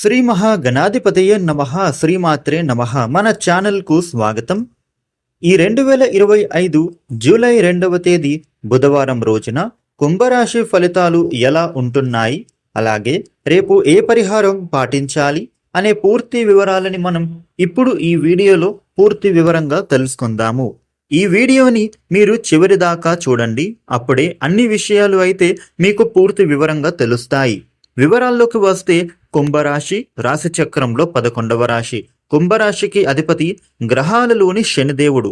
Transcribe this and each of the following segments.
శ్రీ మహాగణాధిపతయ నమ శ్రీమాత్రే నమ మన ఛానల్కు స్వాగతం. ఈ రెండు వేల ఇరవై ఐదు జూలై రెండవ తేదీ బుధవారం రోజున కుంభరాశి ఫలితాలు ఎలా ఉంటున్నాయి? అలాగే రేపు ఏ పరిహారం పాటించాలి? అనే పూర్తి వివరాలని మనం ఇప్పుడు ఈ వీడియోలో పూర్తి వివరంగా తెలుసుకుందాము. ఈ వీడియోని మీరు చివరి దాకా చూడండి. అప్పుడే అన్ని విషయాలు అయితే మీకు పూర్తి వివరంగా తెలుస్తాయి. వివరాల్లోకి వస్తే కుంభరాశి రాశి చక్రంలో పదకొండవ రాశి. కుంభరాశికి అధిపతి గ్రహాలలోని శనిదేవుడు.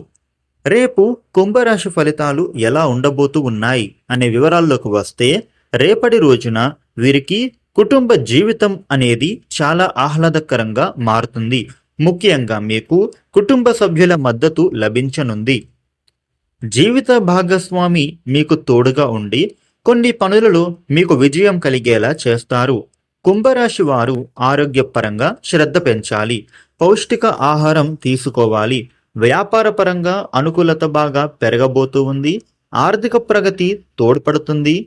రేపు కుంభరాశి ఫలితాలు ఎలా ఉండబోతూ ఉన్నాయి అనే వివరాల్లోకి వస్తే రేపటి రోజున వీరికి కుటుంబ జీవితం అనేది చాలా ఆహ్లాదకరంగా మారుతుంది. ముఖ్యంగా మీకు కుటుంబ సభ్యుల మద్దతు లభించనుంది. జీవిత భాగస్వామి మీకు తోడుగా ఉండి కొన్ని పనులలో మీకు విజయం కలిగేలా చేస్తారు. కుంభరాశి వారు ఆరోగ్యపరంగా శ్రద్ధ పెంచాలి. పౌష్టిక ఆహారం తీసుకోవాలి. వ్యాపారపరంగా అనుకూలత బాగా పెరగబోతూ ఉంది. ఆర్థిక ప్రగతి తోడ్పడుతుంది.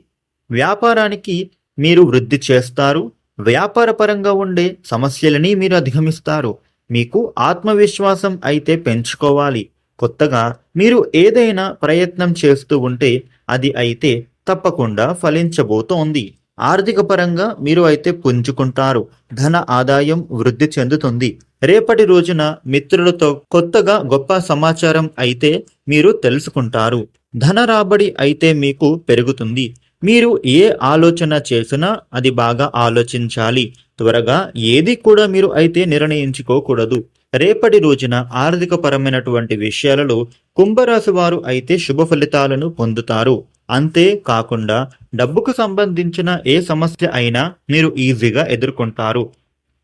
వ్యాపారానికి మీరు వృద్ధి చేస్తారు. వ్యాపారపరంగా ఉండే సమస్యలని మీరు అధిగమిస్తారు. మీకు ఆత్మవిశ్వాసం అయితే పెంచుకోవాలి. కొత్తగా మీరు ఏదైనా ప్రయత్నం చేస్తూ ఉంటే అది అయితే తప్పకుండా ఫలించబోతోంది. ఆర్థిక పరంగా మీరు అయితే పుంజుకుంటారు. ధన ఆదాయం వృద్ధి చెందుతుంది. రేపటి రోజున మిత్రులతో కొత్తగా గొప్ప సమాచారం అయితే మీరు తెలుసుకుంటారు. ధన రాబడి అయితే మీకు పెరుగుతుంది. మీరు ఏ ఆలోచన చేసినా అది బాగా ఆలోచించాలి. త్వరగా ఏది కూడా మీరు అయితే నిర్ణయించుకోకూడదు. రేపటి రోజున ఆర్థిక పరమైనటువంటి విషయాలలో కుంభరాశి వారు అయితే శుభ ఫలితాలను పొందుతారు. అంతే కాకుండా డబ్బుకు సంబంధించిన ఏ సమస్య అయినా మీరు ఈజీగా ఎదుర్కొంటారు.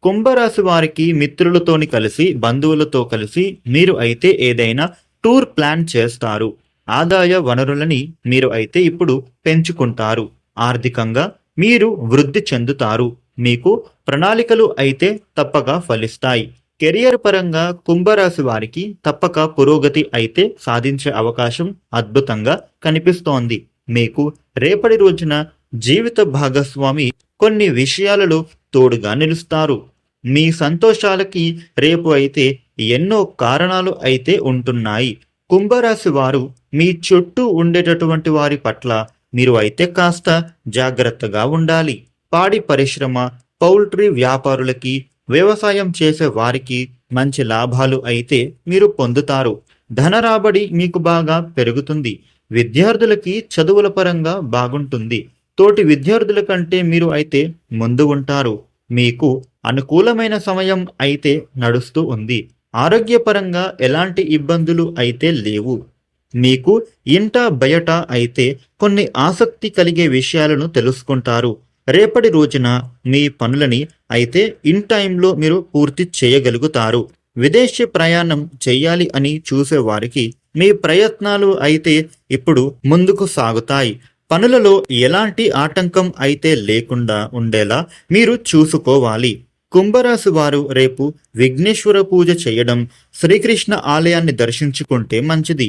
కుంభరాశి వారికి మిత్రులతోని కలిసి బంధువులతో కలిసి మీరు అయితే ఏదైనా టూర్ ప్లాన్ చేస్తారు. ఆదాయ వనరులని మీరు అయితే ఇప్పుడు పెంచుకుంటారు. ఆర్థికంగా మీరు వృద్ధి చెందుతారు. మీకు ప్రణాళికలు అయితే తప్పగా ఫలిస్తాయి. కెరియర్ పరంగా కుంభరాశి వారికి తప్పక పురోగతి అయితే సాధించే అవకాశం అద్భుతంగా కనిపిస్తోంది. మీకు రేపటి రోజున జీవిత భాగస్వామి కొన్ని విషయాలలో తోడుగా నిలుస్తారు. మీ సంతోషాలకి రేపు అయితే ఎన్నో కారణాలు అయితే ఉంటున్నాయి. కుంభరాశి వారు మీ చుట్టూ ఉండేటటువంటి వారి పట్ల మీరు అయితే కాస్త జాగ్రత్తగా ఉండాలి. పాడి పరిశ్రమ పౌల్ట్రీ వ్యాపారులకి వ్యవసాయం చేసే వారికి మంచి లాభాలు అయితే మీరు పొందుతారు. ధన రాబడి మీకు బాగా పెరుగుతుంది. విద్యార్థులకి చదువుల పరంగా బాగుంటుంది. తోటి విద్యార్థుల కంటే మీరు అయితే ముందు ఉంటారు. మీకు అనుకూలమైన సమయం అయితే నడుస్తూ ఉంది. ఆరోగ్యపరంగా ఎలాంటి ఇబ్బందులు అయితే లేవు. మీకు ఇంట బయట అయితే కొన్ని ఆసక్తి కలిగే విషయాలను తెలుసుకుంటారు. రేపటి రోజున మీ పనులని అయితే ఇన్ టైంలో మీరు పూర్తి చేయగలుగుతారు. విదేశీ ప్రయాణం చేయాలి అని చూసే వారికి మీ ప్రయత్నాలు అయితే ఇప్పుడు ముందుకు సాగుతాయి. పనులలో ఎలాంటి ఆటంకం అయితే లేకుండా ఉండేలా మీరు చూసుకోవాలి. కుంభరాశి వారు రేపు విఘ్నేశ్వర పూజ చేయడం శ్రీకృష్ణ ఆలయాన్ని దర్శించుకుంటే మంచిది.